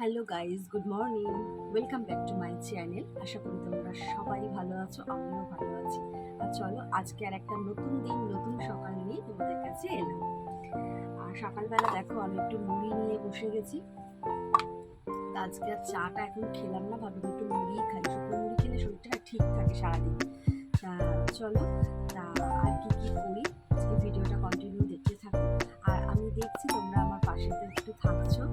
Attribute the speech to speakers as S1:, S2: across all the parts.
S1: Hello guys good morning. Welcome back to my channel. আশা করি তোমরা সবাই ভালো আছো, আমিও ভালো আছি। আর চলো, আজকে আর একটা নতুন দিন, নতুন সকাল নিয়ে তোমাদের কাছে এলাম। আর সকালবেলা দেখো, আমি একটু মুড়ি নিয়ে বসে গেছি। আজকে আর চাটা এখন খেলাম না, ভাবলাম একটু মুড়ি খাই। শুকনো মুড়ি খেলে শরীরটা ঠিক থাকে সারাদিন। তা চলো, তা আর কি কি করি? ভিডিওটা কন্টিনিউ দেখতে থাকো। আর আমি দেখছি তোমরা আমার পাশে একটু থাকছো।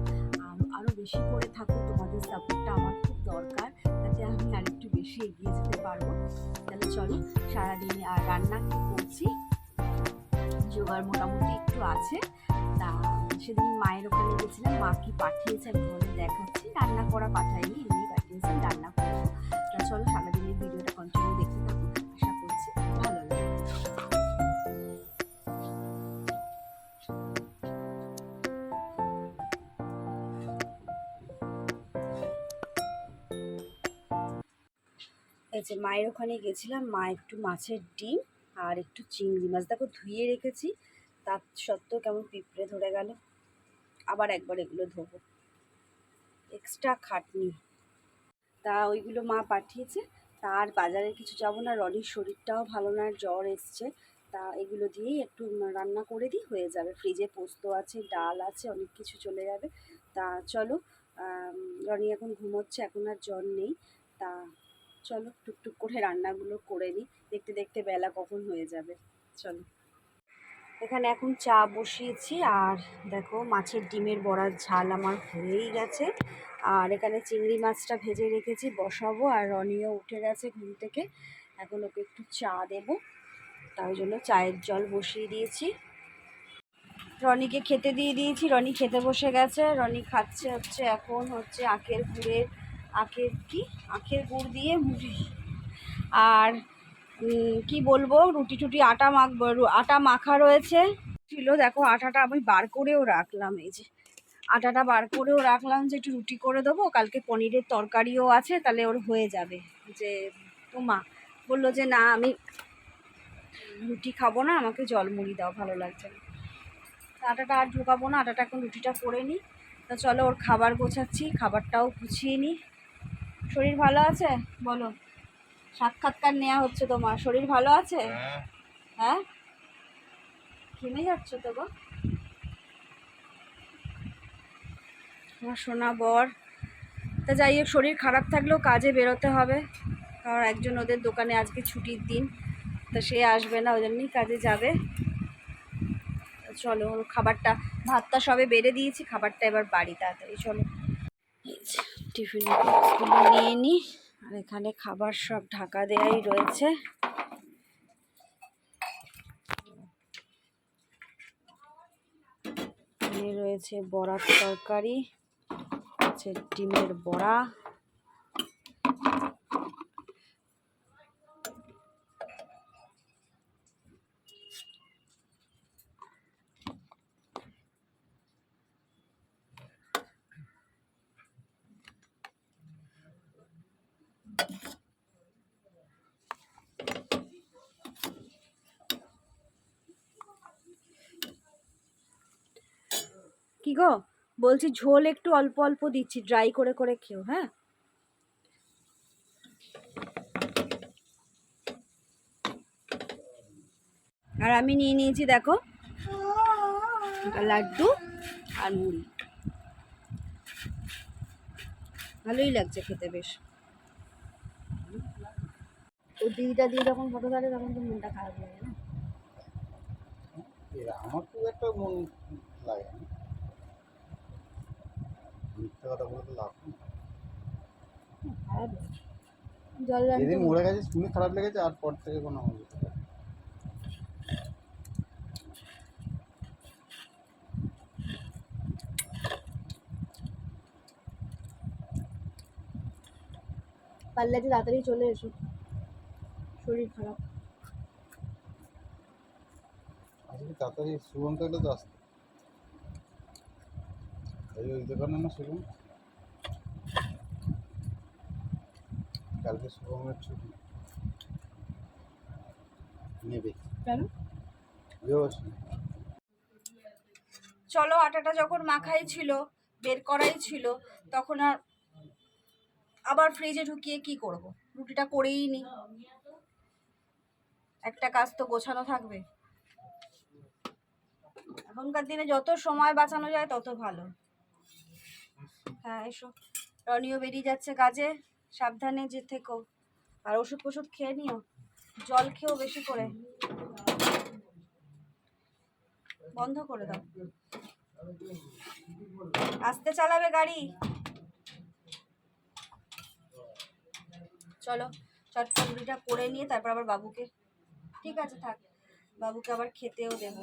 S1: বেশি করে থাকো তোমাদের সাপোর্টটা আমার খুব দরকার। যাতে আমি আর একটু বেশি এগিয়ে যেতে পারব। তাহলে চলো, সারাদিন আর রান্না কি করছি? জোগাড় মোটামুটি একটু আছে। তা সেদিন মায়ের ওখানে গেছিলাম, মা কি পাঠিয়েছে আমি তোমাদের দেখাচ্ছি। রান্না করা পাঠাইনি এমনি পাঠিয়েছেন রান্না করব। চলো যে মায়ের ওখানে গেছিলাম, মা একটু মাছের ডিম আর একটু চিংড়ি মাছ। দেখো ধুয়ে রেখেছি তার সত্ত্বেও কেমন পিঁপড়ে ধরে গেল। আবার একবার এগুলো ধোবো। এক্সট্রা খাটনি। তা ওইগুলো মা পাঠিয়েছে। তার বাজারে কিছু যাব না, রনির শরীরটাও ভালো না, জ্বর এসছে। তা এগুলো দিয়েই একটু রান্না করে দিই, হয়ে যাবে। ফ্রিজে পোস্ত আছে, ডাল আছে, অনেক কিছু চলে যাবে। তা চলো রনি এখন ঘুমোচ্ছে, এখন আর জ্বর নেই। তা চলো টুকটুক করে রান্নাগুলো করে নিই। দেখতে দেখতে বেলা কখন হয়ে যাবে। চলো। এখানে এখন চা বসিয়েছি আর দেখো মাছের ডিমের বড়ার ঝাল আমার হয়েই গেছে। আর এখানে চিংড়ি মাছটা ভেজে রেখেছি, বসাবো আর রনিও উঠে গেছে ঘুম থেকে। এখন ওকে একটু চা দেবো। তাই জন্য চায়ের জল বসিয়ে দিয়েছি। রনিকে খেতে দিয়ে দিয়েছি। রনি খেতে বসে গেছে। রনি খাচ্ছে হচ্ছে এখন হচ্ছে আখের গুড়ের আখের কি? আখের গুড় দিয়ে মুড়ি। আর কি বলব? রুটি টুটি, আটা মাখ আটা মাখা রয়েছে। ছিল, দেখো, আটাটা আমি বার করেও রাখলাম, এই যে। আটাটা বার করেও রাখলাম যে, একটু রুটি করে দেবো। কালকে পনিরের তরকারিও আছে, তাহলে ওর হয়ে যাবে। যে তো মা বলল যে, না, আমি রুটি খাব না, আমাকে জল মুড়ি দাও, ভালো লাগছে না। আটাটা আর ঢোকাবো না, আটাটা এখন রুটিটা করে নিই তা চলো, ওর খাবার গোছাচ্ছি, খাবারটাও গুছিয়ে নিই শরীর ভালো আছে? বলো। সাক্ষাৎকার নেওয়া হচ্ছে তোমার। শরীর ভালো আছে?
S2: হ্যাঁ।
S1: হ্যাঁ? ঘেমে যাচ্ছ তো গো। আমার সোনা বর। তা যাই হোক শরীর খারাপ থাকলেও কাজে বেরোতে হবে। কারণ একজন ওদের দোকানে আজকে ছুটির দিন। তা সে আসবে না ওই জন্যই কাজে যাবে। চলো খাবারটা ভাতটা সবে বেড়ে দিয়েছি। খাবারটা এবার বাড়ি তাড়াতাড়ি চলো। টিফিন বক্সগুলো নিয়ে নিই আর এখানে খাবার সব ঢাকা দেয়াই রয়েছে। রয়েছে বড়ার তরকারি, আছে ডিমের বড়া। কি গো? বলছি ঝোল একটু অল্প অল্প দিচ্ছি ড্রাই করে করে খেও হ্যাঁ? আর আমি নিয়ে নিয়েছি, দেখো, লাড্ডু আর মুড়ি। ভালোই লাগছে খেতে বেশ। ও দিদিটা দিয়ে যখন ফটো ধরে, তখন তো মনটা খারাপ লাগে না।
S2: আমার খুব একটা মন লাগে না। মিথ্যে কথা বলে তো লাভ নেই।
S1: জল
S2: যেদিন মরে গেছে শুনে খারাপ লেগেছে আর পর থেকে কোনো হবে
S1: পারলে যে তাড়াতাড়ি চলে এসো। শরীর খারাপ।
S2: আজকে তাড়াতাড়ি শুভম থাকলে তো আসতো। এই না শুভম কালকে শুভমের ছুটি। নেবে।
S1: কেন? চলো আটাটা যখন মাখাই ছিল বের করাই ছিল তখন আর আবার ফ্রিজে ঢুকিয়ে কি করব? রুটিটা করেই নি। একটা কাজ তো গোছানো থাকবে। এখনকার দিনে যত সময় বাঁচানো যায় তত ভালো। হ্যাঁ এসো। রনিও বেরিয়ে যাচ্ছে কাজে। সাবধানে যে থেকো। আর ওষুধ ফষুধ খেয়ে নিও। জল খেয়েও বেশি করে। বন্ধ করে দাও। আস্তে চালাবে গাড়ি। চলো রুটিটা করে নিয়ে তারপর আবার বাবুকে। ঠিক আছে, থাক। বাবুকে আবার খেতেও দেবো।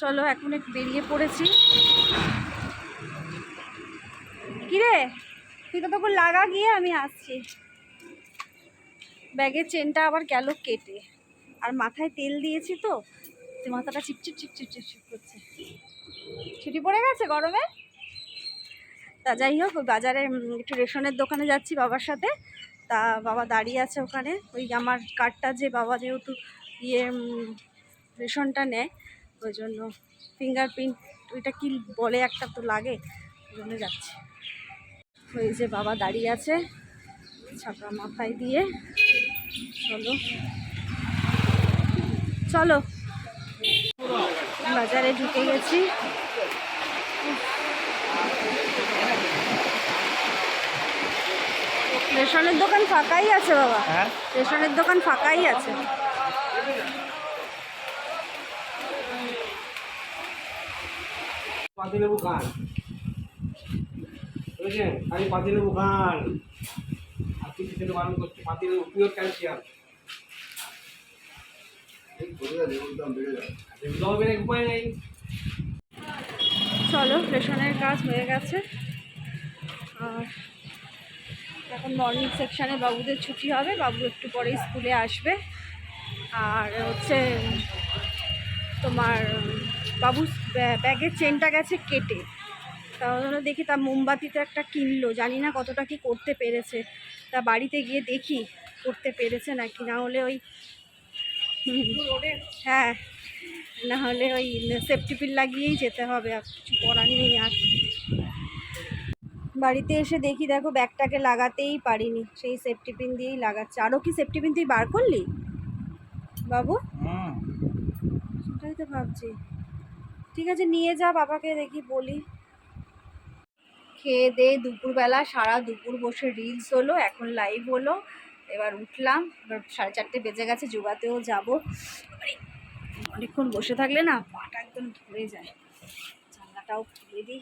S1: চলো, এখন একটু বেরিয়ে পড়েছি। কিরে? তুই তো তখন লাগা গিয়ে আমি আসছি। ব্যাগের চেনটা আবার গেল কেটে। আর মাথায় তেল দিয়েছি তো মাথাটা চিপচিপ চিপচিপ চিপচিপ করছে। ছুটি পড়ে গেছে গরমে? তা যাই হোক বাজারে একটু রেশনের দোকানে যাচ্ছি বাবার সাথে। তা বাবা দাঁড়িয়ে আছে ওখানে। ওই আমার কার্ডটা যে বাবা যেহেতু ইয়ে রেশনটা নেয় ওই জন্য ফিঙ্গারপ্রিন্ট ওইটা কি বলে একটা তো লাগে ওই জন্য যাচ্ছে। ওই যে বাবা দাঁড়িয়ে আছে ছাপা মাথায় দিয়ে। চলো। চলো। বাজারে ঢুকে গেছি। রেশনের দোকান ফাঁকাই আছে বাবা।
S2: হ্যাঁ।
S1: রেশনের দোকান ফাঁকাই আছে।
S3: পাতিলেবু খান। বুঝেছেন? খালি পাতিলেবু খান। আর কিছু খেতে বারণ করছে। পাতিলেবু পিওর ক্যালসিয়াম উপায় নেই।
S1: চলো রেশনের কাজ হয়ে গেছে। আর এখন মর্নিং সেকশানে বাবুদের ছুটি হবে। বাবু একটু পরে স্কুলে আসবে। আর হচ্ছে তোমার বাবু ব্যাগের চেনটা গেছে কেটে। তাহলে দেখি তা মোমবাতিতে একটা কিনলো জানি না কতটা কি করতে পেরেছে। তা বাড়িতে গিয়ে দেখি করতে পেরেছে নাকি না হলে ওই হ্যাঁ না হলে ওই সেফটি পিন লাগিয়েই যেতে হবে আর কিছু করার নেই আর। বাড়িতে এসে দেখি দেখো ব্যাগটাকে লাগাতেই পারিনি সেই সেফটি পিন দিয়েই লাগাচ্ছে। আরও কি সেফটি পিন তুই বার করলি? বাবু?
S2: হুম
S1: সেটাই তো ভাবছি। ঠিক আছে, নিয়ে যা বাবাকে দেখি, বলি। খেয়ে দে, দুপুরবেলা সারা দুপুর বসে রিলস হলো, এখন লাইভ হলো। এবার উঠলাম, এবার সাড়ে চারটে বেজে গেছে যোগাতেও যাব। অনেকক্ষণ বসে থাকলে না পাটা একদম ধরে যায়। জানলাটাও খুলে দিই।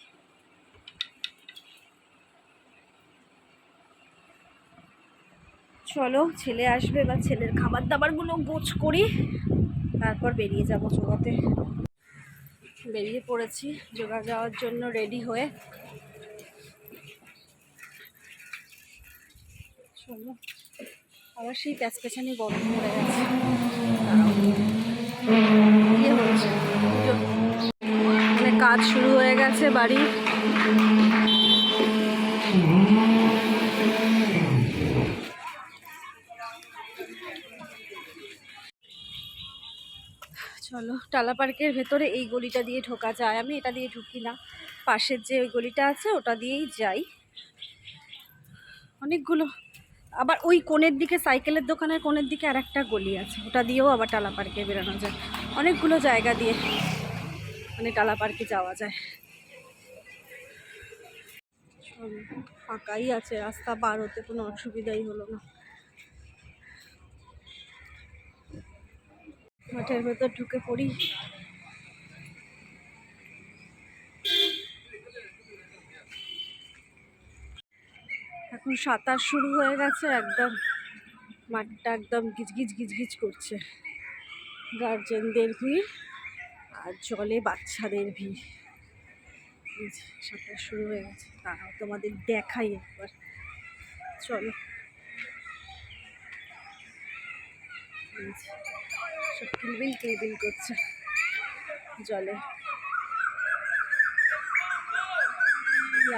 S1: চলো, ছেলে আসবে বা ছেলের খাবার দাবারগুলো গোছ করি। তারপর বেরিয়ে যাব যোগাতে বেরিয়ে পড়েছি, যোগা যাওয়ার জন্য রেডি হয়ে আবার সেই প্যাচ পেছানি গরম পড়ে গেছে। ইয়ে। মানে কাজ শুরু হয়ে গেছে বাড়ির চলো, টালা পার্কের ভেতরে এই গলিটা দিয়ে ঢোকা যায়। আমি এটা দিয়ে ঢুকি না। পাশের যে ওই গলিটা আছে, ওটা দিয়েই যাই। অনেকগুলো, আবার ওই কোণের দিকে, সাইকেলের দোকানের কোণের দিকে আর একটা গলি আছে। ওটা দিয়েও আবার টালা পার্কে বেরোনো যায়। অনেকগুলো জায়গা দিয়ে মানে টালা পার্কে যাওয়া যায়। ফাঁকাই আছে। রাস্তা পার হতে কোনো অসুবিধাই হলো না। মাঠের ভেতর ঢুকে পড়ি। এখন সাঁতার শুরু হয়ে গেছে, একদম মাঠটা একদম গিজগিজ গিজগিজ করছে। গার্জেনদের ভিড় আর জলে বাচ্চাদের ভিড়। সাঁতার শুরু হয়ে গেছে, তারাও তোমাদের দেখাই একবার। চলো। সব কিলবিল করছে জলে।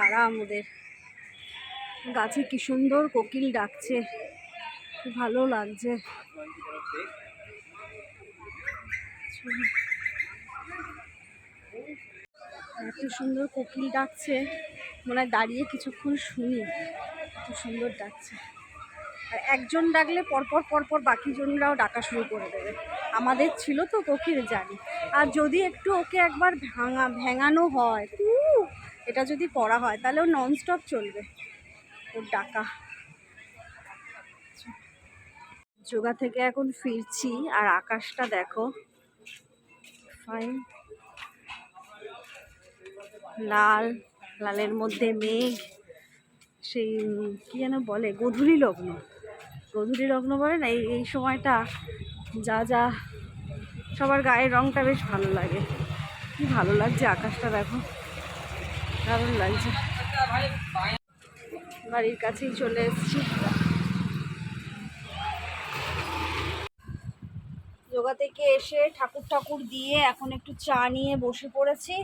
S1: আরাম ওদের। গাছে কি সুন্দর কোকিল ডাকছে ভালো লাগছে। এত সুন্দর কোকিল ডাকছে, মনে হয় দাঁড়িয়ে কিছুক্ষণ শুনি, এত সুন্দর ডাকছে। আর একজন ডাকলে পরপর পরপর বাকি জনরাও ডাকা শুরু করে দেবে। আমাদের ছিল তো কোকিল জানি। আর যদি একটু ওকে একবার ভাঙা, ভেঙানো হয় এটা যদি করা হয়, তাহলে ও ননস্টপ চলবে। ওর ডাকা। যোগা থেকে এখন ফিরছি, আর আকাশটা দেখো। ফাইন লাল, লালের মধ্যে মেঘ, সেই কি যেন বলে, গধূলি লগ্ন। গধূলি লগ্ন বলে না, এই এই সময়টা যা যা সবার গায়ের রঙটা বেশ ভালো লাগে। কি ভালো লাগছে আকাশটা দেখো। দারুণ লাগছে। বাড়ির কাছেই চলে এসেছি। যোগা থেকে এসে ঠাকুর ঠাকুর দিয়ে এখন একটু চা নিয়ে বসে পড়েছি।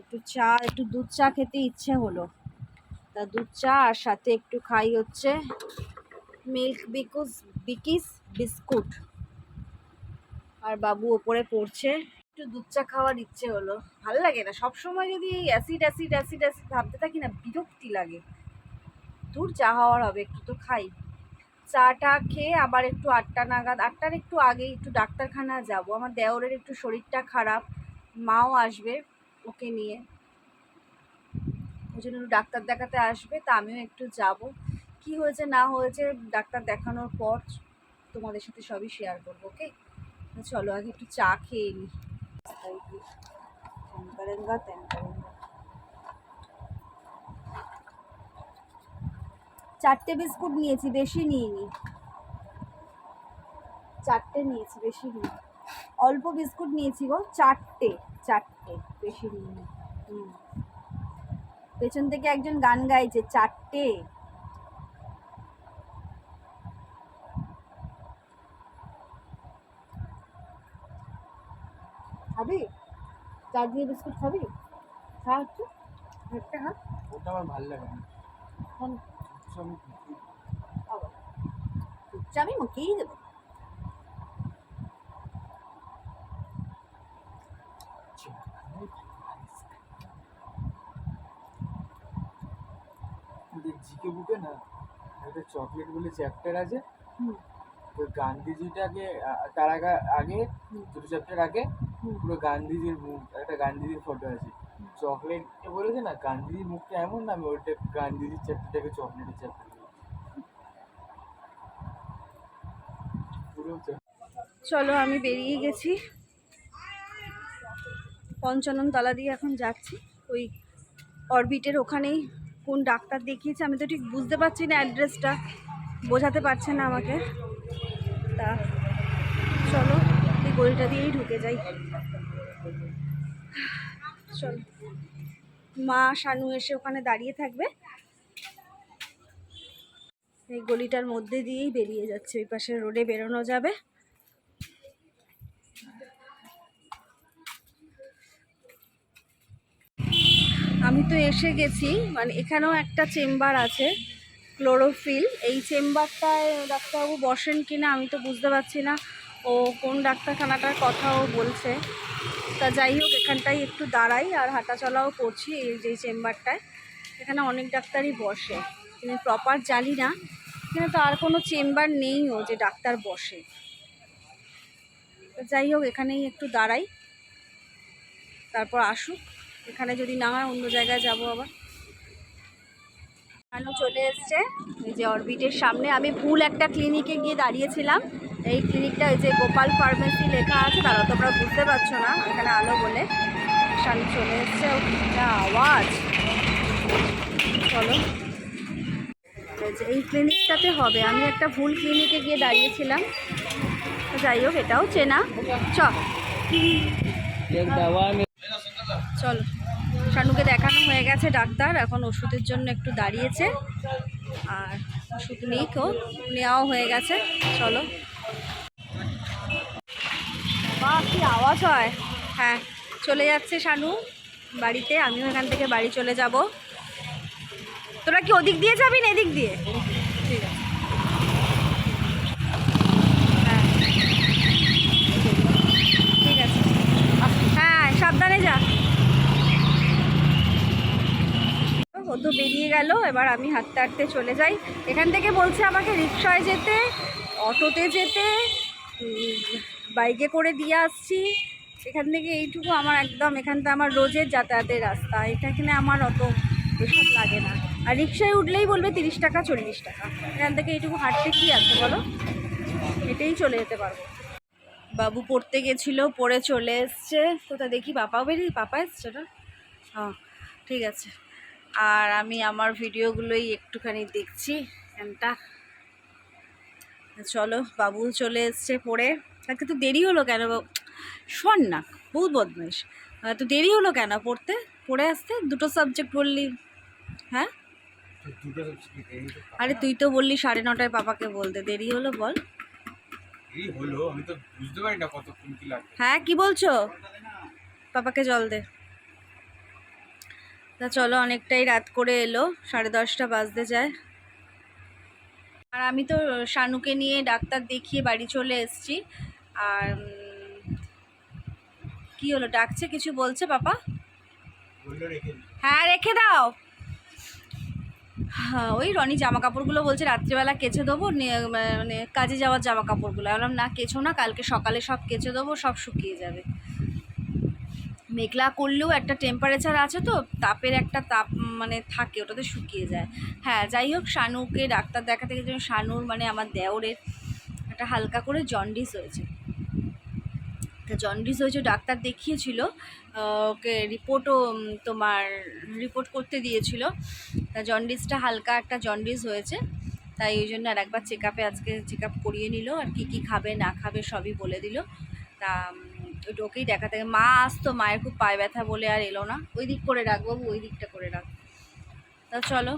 S1: একটু চা, একটু দুধ চা খেতে ইচ্ছে হলো। তা দুধ চা আর সাথে একটু খাই হচ্ছে। মিল্ক বিকুস বিকিস বিস্কুট আর বাবু ওপরে পড়ছে। একটু দুধ চা খাওয়ার ইচ্ছে হলো। ভালো লাগে না। সব সময় যদি অ্যাসিড অ্যাসিড অ্যাসিড অ্যাসিড ভাবতে থাকি না, বিরক্তি লাগে। দূর চা হওয়ার হবে, একটু তো খাই। চাটা খেয়ে আবার একটু আটটা নাগাদ, আটটার একটু আগে একটু ডাক্তারখানা যাব। আমার দেওরের একটু শরীরটা খারাপ। মাও আসবে ওকে নিয়ে। ওই জন্য ডাক্তার দেখাতে আসবে, তা আমিও একটু যাব। কি হয়েছে না হয়েছে ডাক্তার দেখানোর পর তোমাদের সাথে সবই শেয়ার করব ওকে চলো আগে একটু চা খেয়ে নিই চারটে বিস্কুট নিয়েছি বেশি নিইনি। চারটে নিয়েছি বেশি নিই অল্প বিস্কুট নিয়েছি গো চারটে চারটে বেশি নিইনি। হুম। পেছন থেকে একজন গান গাইছে চারটে খাবি চার দিয়ে বিস্কুট খাবি? খা একটু একটা খা
S2: ওটা আমার ভালো লাগে না। আমি
S1: মুখেই দেবো।
S2: জিকে বুকে না একটা চকলেট বলে চ্যাপ্টার আছে। তো গান্ধীজিটাকে তার আগে আগে দুটো চ্যাপ্টার আগে পুরো গান্ধীজির মুখ একটা গান্ধীজির ফটো আছে। চকলেট বলেছে না গান্ধীজির মুখটা এমন না আমি ওইটা গান্ধীজির চ্যাপ্টারটাকে চকলেটের চ্যাপ্টার
S1: চলো আমি বেরিয়ে গেছি। পঞ্চানন তলা দিয়ে এখন যাচ্ছি। ওই অরবিটের ওখানেই কোন ডাক্তার দেখিয়েছে আমি তো ঠিক বুঝতে পারছি না অ্যাড্রেসটা বোঝাতে পারছে না আমাকে। তা গলিটা দিয়েই ঢুকে যাই। চল। মা শানু এসে ওখানে দাঁড়িয়ে থাকবে। এই গলিটার মধ্যে দিয়েই বেরিয়ে যাচ্ছে, ওই পাশে রোডে বেরোনো যাবে। আমি তো এসে গেছি মানে এখানেও একটা চেম্বার আছে, ক্লোরোফিল। এই চেম্বারটায় ডাক্তারবাবু বসেন কিনা আমি তো বুঝতে পারছি না। ও কোন ডাক্তারখানাটার কথাও বলছে। তা যাই হোক, এখানটায় একটু দাঁড়াই আর হাঁটা চলাও করছি এই যে চেম্বারটায়। এখানে অনেক ডাক্তারই বসে। কিন্তু প্রপার জানি না। এখানে তো আর কোনো চেম্বার নেইও যে ডাক্তার বসে। যাই হোক, এখানেই একটু দাঁড়াই। তারপর আসুক। এখানে যদি না হয় অন্য জায়গায় যাব আবার। চলে এসছে। যে অরবিটের সামনে। আমি ভুল একটা ক্লিনিকে গিয়ে দাঁড়িয়েছিলাম। এই ক্লিনিকটা ওই যে গোপাল ফার্মেসি লেখা আছে, তারা তোমরা বুঝতে পারছ না, এখানে আলো বলে। শাড়ি চলে এসছে আওয়াজ। চলো। এই ক্লিনিকটাতে হবে। আমি একটা ভুল ক্লিনিকে গিয়ে দাঁড়িয়েছিলাম। যাই হোক, এটাও চেনা। চল। শানুকে দেখানো হয়ে গেছে ডাক্তার, এখন ওষুধের জন্য একটু দাঁড়িয়েছে। আর ওষুধ নিক নেওয়াও হয়ে গেছে। চলো। বা কি আওয়াজ হয়? হ্যাঁ চলে যাচ্ছে শানু বাড়িতে, আমিও এখান থেকে বাড়ি চলে যাব। তোরা কি ওদিক দিয়ে যাবি না এদিক দিয়ে? ঠিক আছে। হ্যাঁ সাবধানে যা। তো বেরিয়ে গেল, এবার আমি হাঁটতে হাঁটতে চলে যাই। এখান থেকে বলছে আমাকে রিক্সায় যেতে, অটোতে যেতে। বাইকে করে দিয়ে আসছি। এখান থেকে এইটুকু আমার একদম এখানটা আমার রোজের যাতায়াতের রাস্তা। এটা এখানে আমার অত এসব লাগে না। আর রিক্সায় উঠলেই বলবে তিরিশ টাকা, চল্লিশ টাকা। এখান থেকে এইটুকু হাঁটতে কী আছে বলো? হেঁটেই চলে যেতে পারব। বাবু পড়তে গেছিল, পড়ে চলে এসছে। কোথা দেখি? পাপা বেরিয়ে, পাপা এসছে না? হ্যাঁ ঠিক আছে। আর আমি আমার ভিডিওগুলোই একটুখানি দেখছি। এখানটা। চলো বাবু চলে এসছে পড়ে। আজকে তো দেরি হলো কেন? শোন না বহুত বদমাইশ। তো দেরি হলো কেন পড়তে? পড়ে আসতে দুটো সাবজেক্ট বললি। হ্যাঁ? আরে তুই তো বললি সাড়ে নটায় পাপাকে বলতে দেরি হলো বল।
S3: হলো আমি তো বুঝতে পারি না কতক্ষণ কি লাগবে।
S1: হ্যাঁ কি বলছো? পাপাকে জল দে। তা চলো অনেকটাই রাত করে এলো সাড়ে দশটা বাজতে যায়। আর আমি তো শানুকে নিয়ে ডাক্তার দেখিয়ে বাড়ি চলে এসেছি। আর কি হলো? ডাকছে কিছু বলছে পাপা?
S3: রেখে
S1: হ্যাঁ রেখে দাও। হ্যাঁ ওই রনি জামা কাপড়গুলো বলছে রাত্রিবেলা কেচে দেবো মানে কাজে যাওয়ার জামা কাপড়গুলো বললাম না কেচো না কালকে সকালে সব কেচে দেবো সব শুকিয়ে যাবে। মেঘলা করলেও একটা টেম্পারেচার আছে তো তাপের একটা তাপ মানে থাকে ওটাতে শুকিয়ে যায়। হ্যাঁ যাই হোক শানুকে ডাক্তার দেখাতে গেছে শানুর মানে আমার দেওরের একটা হালকা করে জন্ডিস হয়েছে। জন্ডিস হয়েছে, ডাক্তার দেখিয়েছিল ওকে রিপোর্টও তোমার রিপোর্ট করতে দিয়েছিল। তা জন্ডিসটা হালকা একটা জন্ডিস হয়েছে, তাই ওই জন্য আর একবার চেক আপে আজকে চেক আপ করিয়ে নিল, আর কী কী খাবে, না খাবে সবই বলে দিল। তা ওই ওকেই দেখাতে মা আসতো মায়ের খুব পায়ে ব্যথা বলে আর এলো না। ওই দিক করে রাখ বাবু, ওই দিকটা করে রাখ। তা চলো।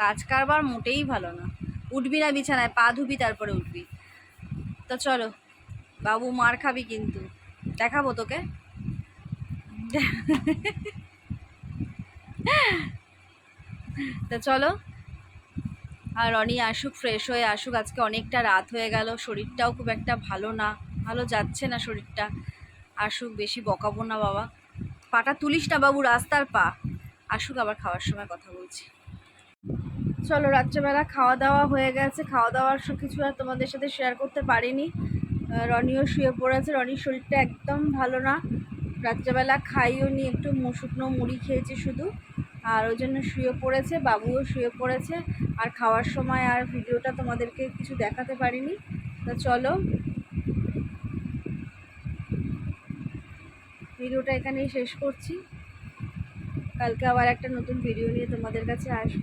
S1: কাজ কারবার মোটেই ভালো না। উঠবি না বিছানায়, পা ধুবি, তারপরে উঠবি। তো চলো, বাবু মার খাবি কিন্তু। দেখাবো তোকে। তো চলো। আর রনি আসুক ফ্রেশ হয়ে আসুক। আজকে অনেকটা রাত হয়ে গেল, শরীরটাও খুব একটা ভালো না। ভালো যাচ্ছে না শরীরটা। আসুক, বেশি বকাবো না বাবা। পাটা তুলিস না বাবু, রাস্তার পা। আসুক আবার খাওয়ার সময় কথা বলছি। চলো, রাত্রেবেলা খাওয়া দাওয়া হয়ে গেছে। খাওয়া দাওয়ার সব কিছু আর তোমাদের সাথে শেয়ার করতে পারিনি। রনিও শুয়ে পড়েছে। রনির শরীরটা একদম ভালো না। রাত্রেবেলা খাইও নি একটু শুকনো মুড়ি খেয়েছি শুধু। আর ওই জন্য শুয়ে পড়েছে, বাবুও শুয়ে পড়েছে। আর খাওয়ার সময় আর ভিডিওটা তোমাদেরকে কিছু দেখাতে পারিনি। তো চলো। ভিডিওটা এখানেই শেষ করছি। কালকে আবার একটা নতুন ভিডিও নিয়ে তোমাদের কাছে আসব।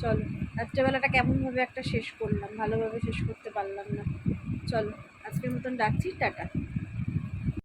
S1: চলো, রাত্রেবেলাটা কেমনভাবে একটা শেষ করলাম, ভালোভাবে শেষ করতে পারলাম না। চলো, আজকের মতন ডাকছি টাটা।